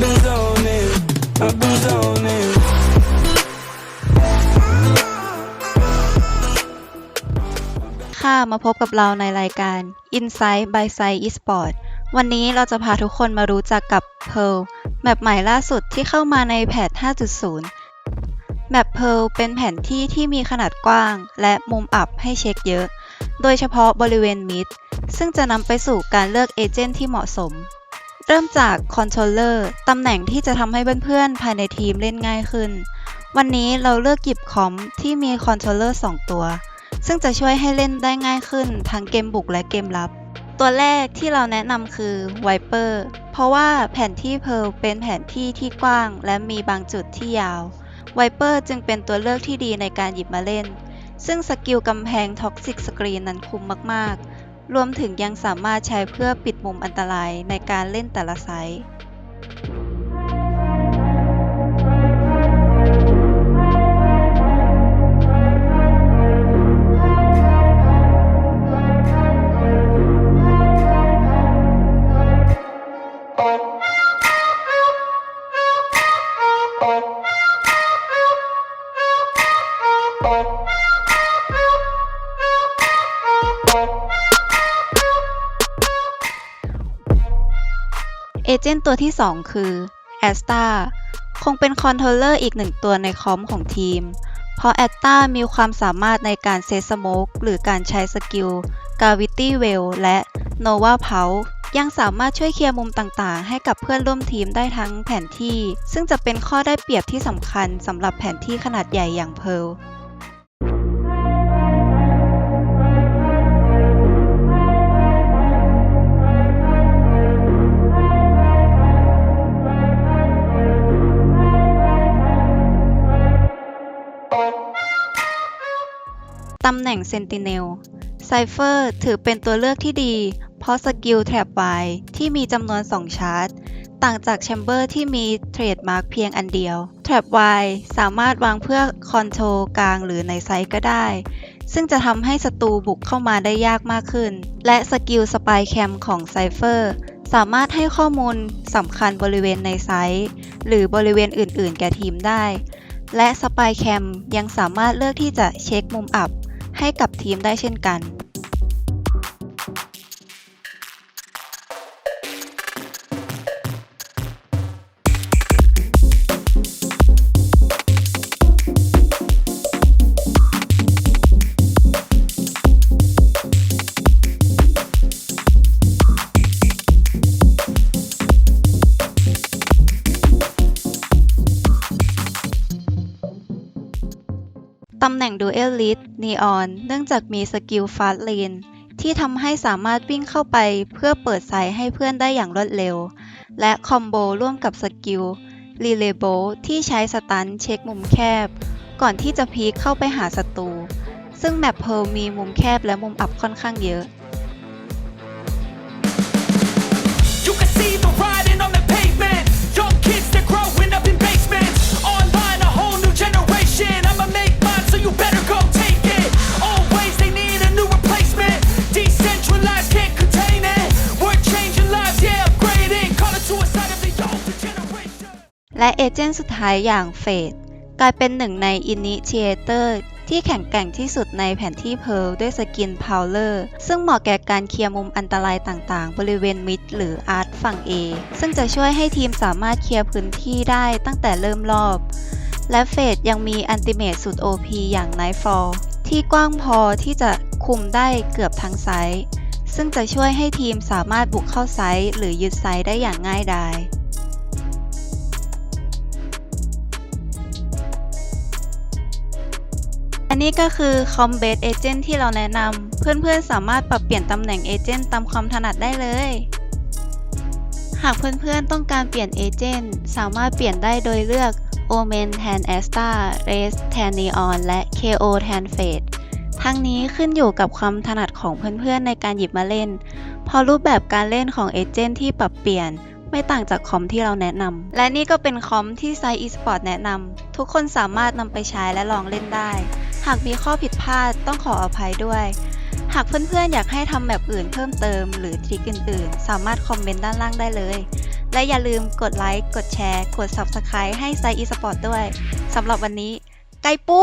been zoning, I've been zoning. ค่ะมาพบกับเราในรายการ Insight by Side Esport วันนี้เราจะพาทุกคนมารู้จักกับ Pearl แมปใหม่ล่าสุดที่เข้ามาในแพท 5.0 แมป Pearl เป็นแผนที่ที่มีขนาดกว้างและมุมอับให้เช็คเยอะ โดยเฉพาะบริเวณมิดซึ่งจะนำไปสู่การเลือกเอเจนต์ที่เหมาะสม เริ่มจากคอนโทรลเลอร์ตำแหน่งที่จะทำให้เพื่อนๆ ภายในทีมเล่นง่ายขึ้น วันนี้เราเลือกหยิบคอมที่มีคอนโทรลเลอร์2ตัว ซึ่งจะช่วยให้เล่นได้ง่ายขึ้นทั้งเกมบุกและเกมรับ ตัวแรกที่เราแนะนำคือ Viper เพราะว่าแผนที่ Pearl เป็นแผนที่ที่กว้าง และมีบางจุดที่ยาว Viper จึงเป็นตัวเลือกที่ดีในการหยิบมาเล่น ซึ่งสกิลกำแพง Toxic Screen นั้นคุ้มมากๆ รวมถึงยังสามารถใช้เพื่อปิดมุมอันตรายในการเล่นแต่ละไซส์ เอเจนต์ตัวที่ 2 คือ a s t a คงเป็นคอนโทรลเลอร์อีกหนึ่งตัวในคอมของทีม เพราะ a s t a มีความสามารถในการเซตสโมกหรือการใช้สกิล Gravity Well และ Nova p u l ยังสามารถช่วยเคลียร์มุมต่างๆ ให้กับเพื่อนร่วมทีมได้ทั้งแผนที่ ซึ่งจะเป็นข้อได้เปรียบที่สำคัญสำหรับแผนที่ขนาดใหญ่อย่าง Pearl ตำแหน่ง Sentinel Cypher ถือเป็นตัวเลือกที่ดี เพราะสกิล Trap Y ที่มีจำนวน 2 ชาร์จ ต่างจาก Chamber ที่มีเทรดมาร์กเพียงอันเดียว Trap Y สามารถวางเพื่อคอนโทรลกลางหรือในไซต์ก็ได้ ซึ่งจะทำให้ศัตรูบุกเข้ามาได้ยากมากขึ้น และสกิล Spy Cam ของ Cypher สามารถให้ข้อมูลสำคัญบริเวณในไซต์หรือบริเวณอื่น ๆ แก่ทีมได้ และ Spy Cam ยังสามารถเลือกที่จะเช็คมุมอับ ให้กับทีมได้เช่นกัน ตำแหน่งดูเอลลิสนีออนเนื่องจากมีสกิลฟาสเลนที่ทำให้สามารถวิ่งเข้าไปเพื่อเปิดไซให้เพื่อนได้อย่างรวดเร็ว และคอมโบร่วมกับสกิลรีเลโบที่ใช้สตันเช็คมุมแคบ ก่อนที่จะพีคเข้าไปหาศัตรู ซึ่งแมปเพลมีมุมแคบและมุมอับค่อนข้างเยอะ และเอเจนต์สุดท้ายอย่างเฟดกลายเป็นหนึ่งใน Initiator ที่แข็งแกร่งที่สุดในแผนที่เพิร์ลด้วยสกิน Prowler ซึ่งเหมาะแก่การเคลียร์มุมอันตรายต่างๆ บริเวณมิดหรืออาร์ตฝั่ง A ซึ่งจะช่วยให้ทีมสามารถเคลียร์พื้นที่ได้ตั้งแต่เริ่มรอบ และเฟดยังมีอันติเมตสุด OP อย่าง Nightfall ที่กว้างพอที่จะคุมได้เกือบทั้งไซส์ซึ่งจะช่วยให้ทีมสามารถบุกเข้าไซส์หรือยึดไซส์ได้อย่างง่ายดาย อันนี้ก็คือ Combat Agent ที่เราแนะนำ เพื่อนๆ สามารถปรับเปลี่ยนตำแหน่งเอเจนต์ตามความถนัดได้เลย หากเพื่อนๆ ต้องการเปลี่ยนเอเจนต์สามารถเปลี่ยนได้โดยเลือก Omen แทน Asta Race แทน Neon และ KO แทน Fade ทั้งนี้ขึ้นอยู่กับความถนัดของเพื่อนๆ ในการหยิบมาเล่นพราะรูปแบบการเล่นของเอเจนต์ที่ปรับเปลี่ยนไม่ต่างจากคอมที่เราแนะนำ และนี่ก็เป็นคอมที่ไซ eSport แนะนำ ทุกคนสามารถนำไปใช้และลองเล่นได้ หากมีข้อผิดพลาดต้องขออภัยด้วย หากเพื่อนๆ อยากให้ทำแบบอื่นเพิ่มเติม หรือทริคอื่นๆ สามารถคอมเมนต์ด้านล่างได้เลย และอย่าลืมกดไลค์ กดแชร์ กด Subscribe ให้ไซอีสปอร์ตด้วย สำหรับวันนี้ ไก่ปู